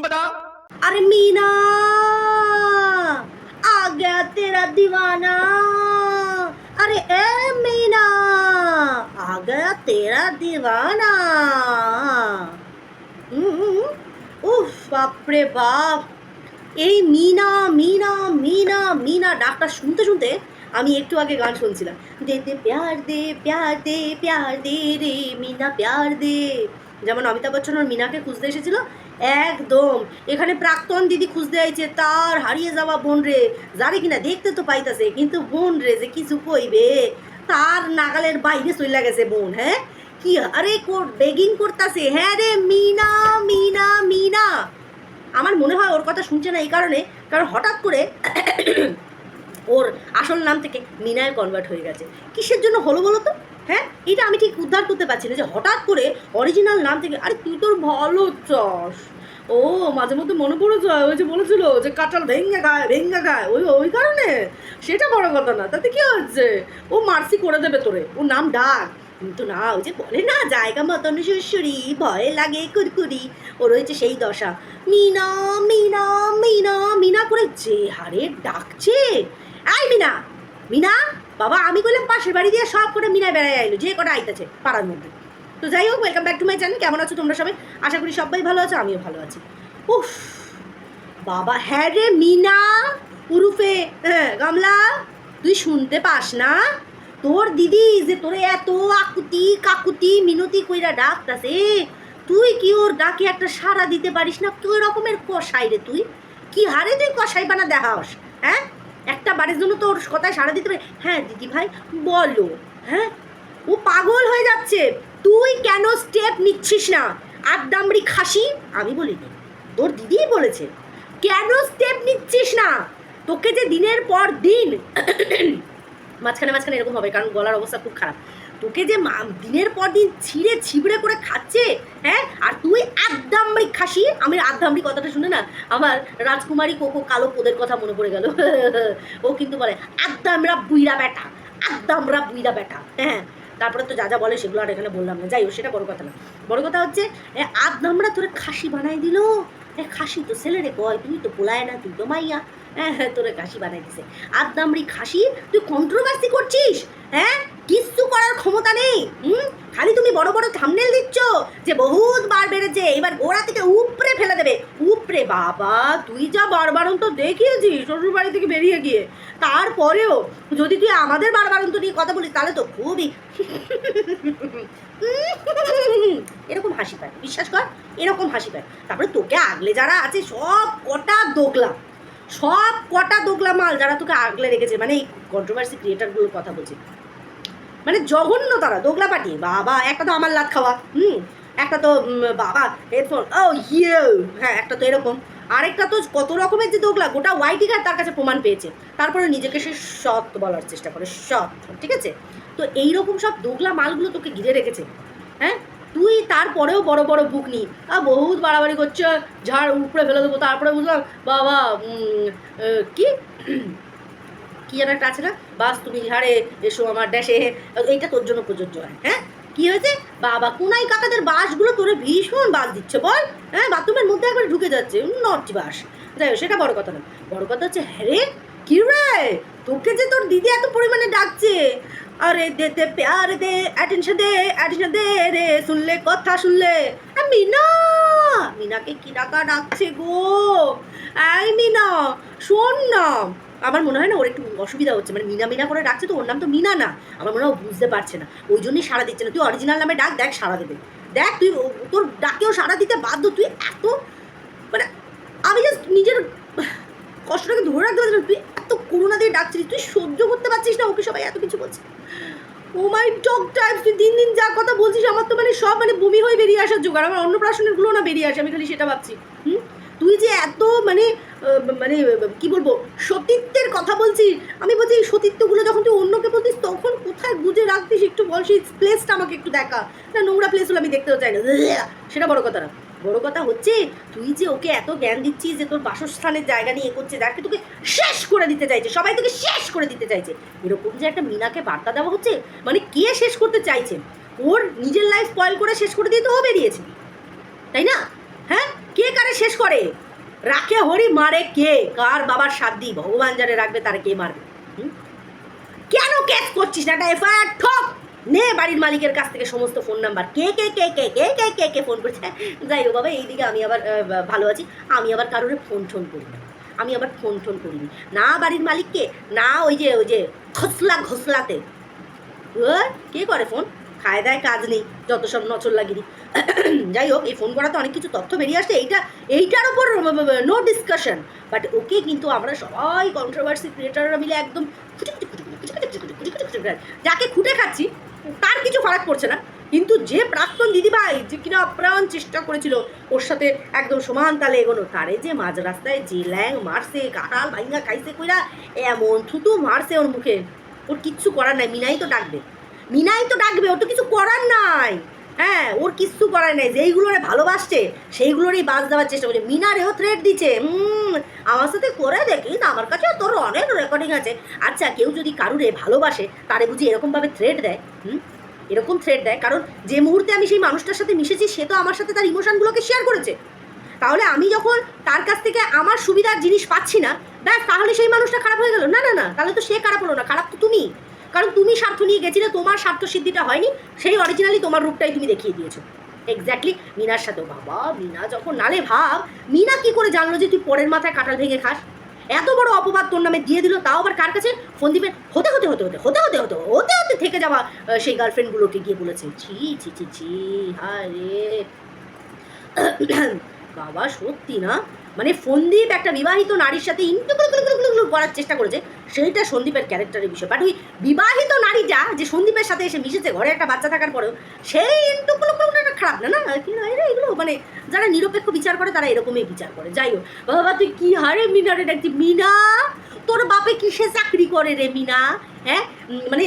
बता अरे मीना आ गया तेरा दीवाना अरे ए मीना आ गया तेरा दीवाना हम्म, উফ বাপরে বাপ এই মিনা মিনা মিনা মিনা ডাকটা শুনতে শুনতে আমি একটু আগে গান শুনছিলাম দে দে প্যার দে প্যার দে প্যার দে রে মিনা প্যার দে যেমন অমিতাভ বচ্চন ওর মিনাকে খুঁজতে এসেছিল একদম। এখানে প্রাক্তন দিদি খুঁজতে আইছে, তার হারিয়ে যাওয়া বোন রে। যারে কিনা দেখতে তো পাইতাছে, কিন্তু বোন রে যে কিছু কইবে, তার নাগালের বাইরে চলে গেছে বোন হ্যাঁ? কি আরে বেগিং করতাছে। হ্যাঁ রে, মিনা মিনা মিনা। আমার মনে হয় ওর কথা শুনছে না এই কারণে, কারণ হঠাৎ করে ওর আসল নাম থেকে মিনায় কনভার্ট হয়ে গেছে। কিসের জন্য হলো বলো তো? হ্যাঁ এটা আমি ঠিক উদ্ধার করতে পারছি না যে হঠাৎ করে অরিজিনাল নাম থেকে, আরে তুই তোর ভালো চাস। ও, মাঝে মধ্যে মনে পড়ে যায়, ওই যে বলেছিল যে কাঁঠাল ভেঙ্গে গায় ভেঙ্গে গায়, ওই ওই কারণে? সেটা বড় কথা না, তাতে কি হচ্ছে ও মার্সি করে দেবে তোরে ও নাম ডাক। কিন্তু না, ওই যে বলে না, জায়গা মতন শ্বশুরি ভয় লাগে কুরকুরি ও রয়েছে সেই দশা। মিনা মিনা মিনা মিনা করে যে হারে ডাকছে। আই মিনা মিনা! বাবা, আমি বললাম পাশের বাড়ি দিয়ে সব করে মিনা বেড়াই আইলো, যে কটা আইতেছে পাড়ার মধ্যে। তো যাই হোক welcome back to my channel কেমন আছো তোমরা সবাই? আশা করি সবাই ভালো আছো, আমিও ভালো আছি। উফ, বাবা হ্যাঁ রে মিনা, উরুফে হ্যাঁ গামলা, তুই শুনতে পাস না? তোর দিদি যে তোরে এত আকুতি কাকুতি মিনতি কইরা ডাকতাছে, তুই কি ওর ডাকে একটা সাড়া দিতে পারিস না? তুই রকমের কষাই রে তুই? কি হারে তুই কষাই বানা দেখাস হ্যাঁ? একটা বাড়ির জন্য তোর কথায় সাড়া দিতে পারে। হ্যাঁ দিদি ভাই বলো। হ্যাঁ? ও পাগল হয়ে যাচ্ছে। তুই কেন স্টেপ নিচ্ছিস না? আড্ডামড়ি খাসি, আমি বলিনি। তোর দিদিই বলেছে, কেন স্টেপ নিচ্ছিস না? তোকে যে দিনের পর দিন মাঝখানে মাঝখানে এরকম হবে, কারণ গলার অবস্থা খুব খারাপ। তোকে যে দিনের পর দিন ছিঁড়ে ছিবড়ে করে খাচ্ছে হ্যাঁ? খাসি? আমি আদ্দামড়ি কথাটা শুনে না, আমার রাজকুমারী কোকো কালো পোদের কথা মনে পড়ে গেল। ও কিন্তু বলে, আদ্দামরা বুইরা বেটা, আদ্দামরা বুইরা বেটা। হ্যাঁ তারপরে তো যা যা বলে সেগুলো আর এখানে বললাম না। যাই হোক, সেটা বড় কথা না। বড় কথা হচ্ছে, এ আদ্দামরা তোরে খাসি বানাই দিল? খাসি তো ছেলে রে কয় তুই তো পোলায় না, তুই তো মাইয়া। হ্যাঁ হ্যাঁ তোরে খাসি বানাই দিছে। আদ্দামরি খাসি, তুই কন্ট্রোভার্সি করছিস? হ্যাঁ কিচ্ছু করার ক্ষমতা নেই। হুম? খালি তুমি বড় বড় থামনেল দিচ্ছ যে বহুত বার বেড়েছে, এবার গোড়া থেকে উপরে ফেলে দেবে। উপরে বাবা, তুই যা বারবারন্ত দেখিয়েছিস শ্বশুর বাড়ি থেকে বেরিয়ে গিয়ে। তারপরেও যদি তুই আমাদের বারবারন্ত নিয়ে কথা বলিস, তাহলে তো খুবই এরকম হাসি পায়, বিশ্বাস কর, এরকম হাসি পায়। তারপরে তোকে আগলে যারা আছে, সব কটা দোগলা সব কটা দোগলা মাল যারা তোকে আগলে রেখেছে মানে এই কন্ট্রোভার্সি ক্রিয়েটারগুলোর কথা বলছি। মানে জঘন্য তারা, দোগলা পাটি। বাবা, একটা তো আমার লাত খাওয়া, হুম? একটা তো বাবা হেডফোন ও ইয়ে হ্যাঁ একটা তো এরকম। আরেকটা তো কত রকমের যে দোগলা, গোটা ওয়াইটি কার তার কাছে প্রমাণ পেয়েছে। তারপরে নিজেকে সে সৎ বলার চেষ্টা করে, সৎ, ঠিক আছে? তো এইরকম সব দোগলা মালগুলো তোকে ঘিরে রেখেছে হ্যাঁ? তুই তারপরেও বড় বড় বুক নি। আ, বহুত বাড়াবাড়ি করছে, ঝাড় উপরে ফেলে দেবো, তারপরে বুঝলাম, বাবা কি? কি যেন একটা আছে না? বাস তুমি ঝাড়ে এসো আমার ড্যাশে এইটা তোর জন্য প্রযোজ্য হয়। হ্যাঁ? কি হয়েছে? বাবা, কুনাই কাকাদের বাসগুলো তোরে ভীষণ বাস দিচ্ছে, বল। হ্যাঁ? বাথরুমের মধ্যে একবারে ঢুকে যাচ্ছে। নটি বাস। যাই সেটা বড় কথা না বড় কথা হচ্ছে হ্যাঁ রে, কি রে? তোকে যে তোর দিদি এত পরিমাণে ডাকছে। আরে দে দে, প্যার দে অ্যাটেনশন দে অ্যাটেনশন দে রে, শুনলে কথা শুনলে। মিনা, মিনাকে কি ডাকা ডাকছে গো? এই মিনা, শোন না। আমার মনে হয় না ওর একটু অসুবিধা হচ্ছে। মানে মিনা মিনা করে ডাকছে তো, ওর নাম তো মিনা না। আমার মনে হয় বুঝতে পারছে না। ওই জন্যই সাড়া দিচ্ছে না। তুই অরিজিনাল নামে ডাক, দেখ সাড়া দেবে। দেখ তুই তোর ডাকেও সাড়া দিতে বাধ্য। তুই এত মানে আমি জাস্ট নিজের কষ্টটাকে ধরে রাখতে পারছি না। তুই এত করোনা দিয়ে ডাকছিস তুই সহ্য করতে পারছিস না ওকে সবাই, এত কিছু বলছে। ও মাই টক টাইপস তুই দিন দিন যা কথা বলছিস, আমার তো মানে সব মানে বমি হয়ে বেরিয়ে আসার জোগাড় আমার অন্নপ্রাশনেরগুলো না বেরিয়ে আসে, আমি খালি সেটা ভাবছি। হুম? তুই যে এত মানে মানে কি বলব, সতীত্বের কথা বলছিস। আমি বলছি এই সতীত্বগুলো যখন তুই অন্যকে বলছিস তখন কোথায় বুঝে রাখতিস একটু বল? সেই প্লেসটা আমাকে একটু দেখা। না, নোংরা প্লেসগুলো আমি দেখতেও চাই না। সেটা বড় কথা না। বড় কথা হচ্ছে, তুই যে ওকে এত জ্ঞান দিচ্ছিস যে তোর বাসস্থানের জায়গা নিয়ে করছে যাকে তোকে শেষ করে দিতে চাইছে, সবাই তোকে শেষ করে দিতে চাইছে। এরকম যে একটা মিনাকে বার্তা দেওয়া হচ্ছে মানে কে শেষ করতে চাইছে? ওর নিজের লাইফ স্পয়েল করে শেষ করে দিয়ে তো ও বেরিয়েছে। তাই না? হ্যাঁ? কে কারে শেষ করে? রাখে হরি, মারে কে? কার বাবার সাধ্যি ভগবান যারে রাখবে তারে কে মারবে? কেন ক্যাচ করছিস না? একটা এফআইআর ঠক! নে বাড়ির মালিকের কাছ থেকে সমস্ত ফোন নাম্বার কে কে কে কে কে কে কে কে ফোন করছে? যাই হোক বাবা, এইদিকে আমি আবার ভালো আছি। আমি আবার কারোর ফোন টোন করি না। আমি আবার ফোন টোন করিনি। না বাড়ির মালিককে, না ওই যে ওই যে ঘসলা ঘসলাতে কে করে ফোন খায় দায় কাজ নেই যত সব নচল্লাগিরি যাই হোক এই ফোন করাতে অনেক কিছু তথ্য বেরিয়ে আসছে এইটা এইটার ওপর নো ডিসকাশন বাট ওকে কিন্তু আমরা সবাই কন্ট্রোভার্সি ক্রিয়েটাররা মিলে একদম যাকে খুঁটে খাচ্ছি তার কিছু ফারাক পড়ছে না কিন্তু যে প্রাক্তন দিদিভাই যে কিনা আপ্রাণ চেষ্টা করেছিল ওর সাথে একদম সমান তালে এগোনো তারে যে মাঝ রাস্তায় যে ল্যাং মারছে কাঁটাল ভাইঙ্গা খাইছে কইরা এমন থুতু মারছে ওর মুখে ওর কিচ্ছু করার নাই মিনাই তো ডাকবে মিনাই তো ডাকবে, ওর তো কিছু করার নাই। হ্যাঁ ওর কিচ্ছু করার নাই, যেইগুলোরে ভালোবাসছে, সেইগুলোরই বাজ দেওয়ার চেষ্টা করছে। মিনারেও থ্রেট দিচ্ছে আমার সাথে করে দেখিস আমার কাছে তোর অনেক রেকর্ডিং আছে। আচ্ছা কেউ যদি কারুরে ভালোবাসে, তারে বুঝি এরকমভাবে থ্রেট দেয়? হুম? এরকম থ্রেট দেয়, কারণ যে মুহূর্তে আমি সেই মানুষটার সাথে মিশেছি, সে তো আমার সাথে তার ইমোশনগুলোকে শেয়ার করেছে। তাহলে আমি যখন তার কাছ থেকে আমার সুবিধার জিনিস পাচ্ছি না, ব্যাস, তাহলে সেই মানুষটা খারাপ হয়ে গেল। না না না, তাহলে তো সে খারাপ হলো না, খারাপ তো তুমি। কারণ তুমি স্বার্থ নিয়ে গেছিলে, তোমার স্বার্থ সিদ্ধিটা হয়নি, সেই অরিজিনালি তোমার রূপটাই তুমি দেখিয়ে দিয়েছ। এক্স্যাক্টলি মিনার সাথেও বাবা, মিনা যখন নালে ভাব, মিনা কি করে জানলো যে তুই পরের মাথায় কাঁঠাল ভেঙে খাস? এত বড় অপবাদ তোর নামে দিয়ে দিল, তাও আবার কার কাছে? ফোন দিবে, হতে হতে হতে হতে হতে হতে হতে হতে হতে থেকে যাওয়া সেই গার্লফ্রেন্ডগুলোকে গিয়ে বলেছে, ছি ছি ছি ছি হারে বাবা, সত্যি না? মানে সন্দীপ একটা বিবাহিত নারীর সাথে ইন্টু করার চেষ্টা করেছে, সেইটা সন্দীপের ক্যারেক্টারের বিষয়। বাট ওই বিবাহিত নারীটা যে সন্দীপের সাথে এসে মিশেছে, ঘরে একটা বাচ্চা থাকার পরেও, সেই ইন্টু খারাপ না না কি না এরা এগুলো মানে যারা নিরপেক্ষ বিচার করে তারা এরকমই বিচার করে যাই হোক বাবা তুই কী হারে মিনারে ডাকছি মিনা তোর বাপে কিসে চাকরি করে রে মিনা হ্যাঁ মানে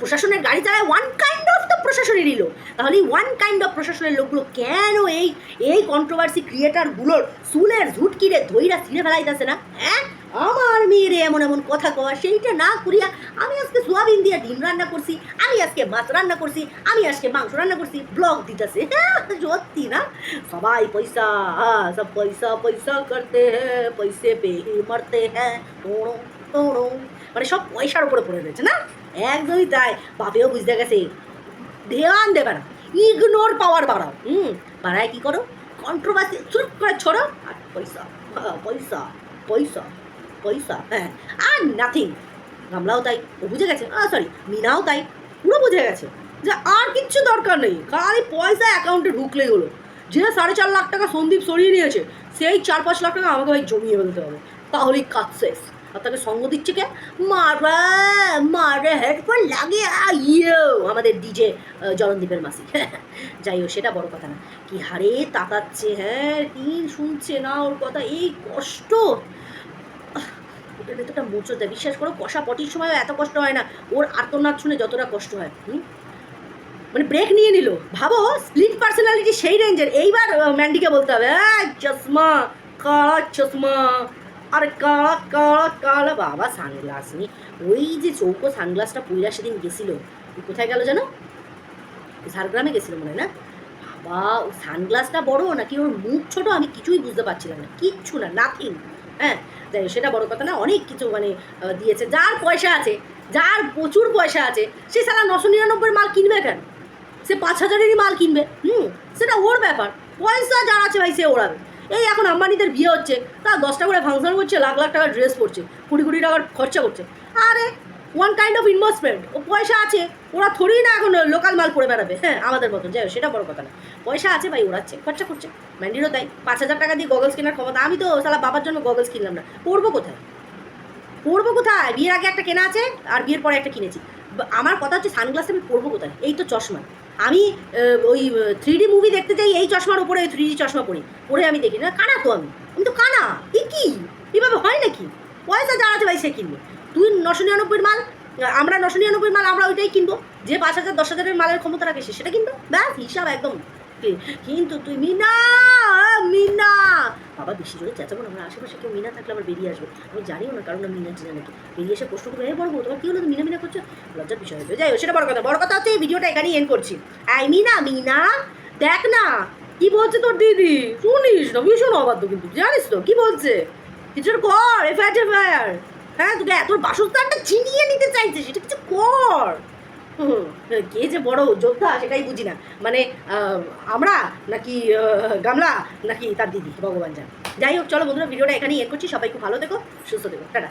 প্রশাসনের গাড়ি চালায় ওয়ান কাইন্ড অফ তো প্রশাসনেরই লোক তাহলে ওয়ান কাইন্ড অফ প্রশাসনের লোকগুলো কেন এই এই কন্ট্রোভার্সি ক্রিয়েটারগুলোর চুলের ঝুটকিরে ধইরা ছিঁড়ে ফেলাইতেছে না? হ্যাঁ? আমার মেয়েরে এমন এমন কথা কওয়া, সেইটা না করিয়া আমি আজকে সোয়াবিন দিয়ে ডিম রান্না করছি, আমি আজকে মাছ রান্না করছি, আমি আজকে মাংস রান্না করছি ব্লগ দিতেছে। হ্যাঁ সত্যি না? সবাই পয়সা হ্যাঁ সব পয়সা পয়সা করতে হ্যাঁ পয়সে পেয়ে মরতে হ্যাঁ মানে সব পয়সার উপরে পড়ে রয়েছে না? একদমই তাই। বাপেও বুঝতে গেছে। ধ্যান দেবে না। ইগনোর পাওয়ার বাড়াও। হুম, বাড়ায় কী করো? কন্ট্রোভার্সি চুপ করে ছড়ো। আর পয়সা পয়সা পয়সা পয়সা হ্যাঁ আর নাথিং গামলাও তাই, ও বুঝে গেছে। সরি মিনাও তাই, পুরো বুঝে গেছে যে আর কিচ্ছু দরকার নেই। খালি পয়সা অ্যাকাউন্টে ঢুকলেই হলো। যে সাড়ে চার লাখ টাকা সন্দীপ সরিয়ে নিয়েছে, সেই চার পাঁচ লাখ টাকা আমাকে ভাই জমিয়ে ফেলতে হবে। তাহলেই কাজ শেষ। আর তাকে সঙ্গ দিচ্ছে কে? মারা মারে হেডফোন লাগে ইয়েও আমাদের ডিজে জলনদীপের মাসি। যাই হোক সেটা বড় কথা না। কি হারে তাকাচ্ছে হ্যাঁ কি শুনছে না ওর কথা এই কষ্ট। ওটার ভেতরটা দেয়। বিশ্বাস করো কষা পটির সময় এত কষ্ট হয় না। ওর আর্তনাদ শুনে যতটা কষ্ট হয় হুম? মানে ব্রেক নিয়ে নিল। ভাবো স্প্লিট পার্সোনালিটি সেই রেঞ্জের এইবার ম্যান্ডিকে বলতে হবে "এই, চশমা কালা চশমা? আর কালা কালা কালা বাবা সানগ্লাস নি ওই যে চৌকো সানগ্লাসটা পুইরা সেদিন গেছিল কোথায় গেল জানো? ঝাড়গ্রামে গেছিল মনে না? বাবা, ও সানগ্লাসটা বড় নাকি ওর মুখ ছোট আমি কিছুই বুঝতে পারছিলাম না, কিচ্ছু না নাথিং হ্যাঁ? যাই, সেটা বড় কথা না, অনেক কিছু মানে দিয়েছে। যার পয়সা আছে, যার প্রচুর পয়সা আছে, সে সারা নশো নিরানব্বই মাল কিনবে কেন? সে পাঁচ হাজারেরই মাল কিনবে, হুম? সেটা ওর ব্যাপার। পয়সা যার আছে ভাই, সে ওড়াবে। এই এখন আম্বানিদের বিয়ে হচ্ছে। তা দশটা করে ফাংশন করছে, লাখ লাখ টাকার ড্রেস পরছে, কুড়ি কোটি টাকার খরচা করছে। আরে ওয়ান কাইন্ড অফ ইনভেস্টমেন্ট ও পয়সা আছে, ওরা থোড়ি না এখন লোকাল মাল করে বেড়াবে। হ্যাঁ আমাদের মতন। যাই সেটা বড় কথা না। পয়সা আছে ভাই, ওড়াচ্ছে, খরচা করছে। ম্যান্ডিরও তাই, পাঁচ হাজার টাকা দিয়ে গগলস কেনার ক্ষমতা। আমি তো সালা বাবার জন্য গগলস কিনলাম না। পড়ব কোথায়? পড়ব কোথায়? বিয়ের আগে একটা কেনা আছে, আর বিয়ের পরে একটা কিনেছি। আমার কথা হচ্ছে সানগ্লাস আমি পরবো কোথায়? এই তো চশমা। আমি ওই থ্রি ডি মুভি দেখতে যাই এই চশমার উপরে থ্রি ডি চশমা পরি। পরে আমি দেখি, না, কানা তো আমি। আমি তো কানা, এ কি? এভাবে হয় নাকি? পয়সা যার আছে ভাই সে কিনবে। তুই নশো নিরানব্বইয়ের মাল আমরা নশো নিরানব্বই মাল, আমরা ওইটাই কিনবো। যে পাঁচ হাজার, দশ হাজারের মালের ক্ষমতা রাখে সেটা কিনবে। ব্যাস, হিসাব একদম কিন্তু তুই মিনা মিনা! বাবা বেশি জোরে চেঁচাবো আমার আশেপাশে কেউ মিনা থাকলে আবার বেরিয়ে আসবে। আমি জানিও না কারণ আমি মিনা চিনা নাকি। বেরিয়ে এসে প্রশ্ন করব এই বড় তোমার কি হলো? তুমি মিনা মিনা করছ? লজ্জার বিষয় হবে যাই হোক, সেটা বড় কথা। বড় কথা হচ্ছে ভিডিওটা এখানেই এন্ড করছি। আই মিনা মিনা, দেখ না, কি বলছে তোর দিদি? শুনিস না, ভীষণ অবাধ্য কিন্তু। জানিস তো, কি বলছে? কিছু একটা কর, এফআইআর এফআইআর হ্যাঁ তোকে তোর বাসস্থানটা ছিনিয়ে নিতে চাইছে, সেটা কিছু কর। কে যে বড় যোদ্ধা সেটাই বুঝি না। মানে আমরা নাকি গামলা নাকি তার দিদি, ভগবান যান যাই হোক, চলো বন্ধুরা, ভিডিওটা এখানেই এ করছি। সবাই খুব ভালো দেখো সুস্থ দেখো টাটা।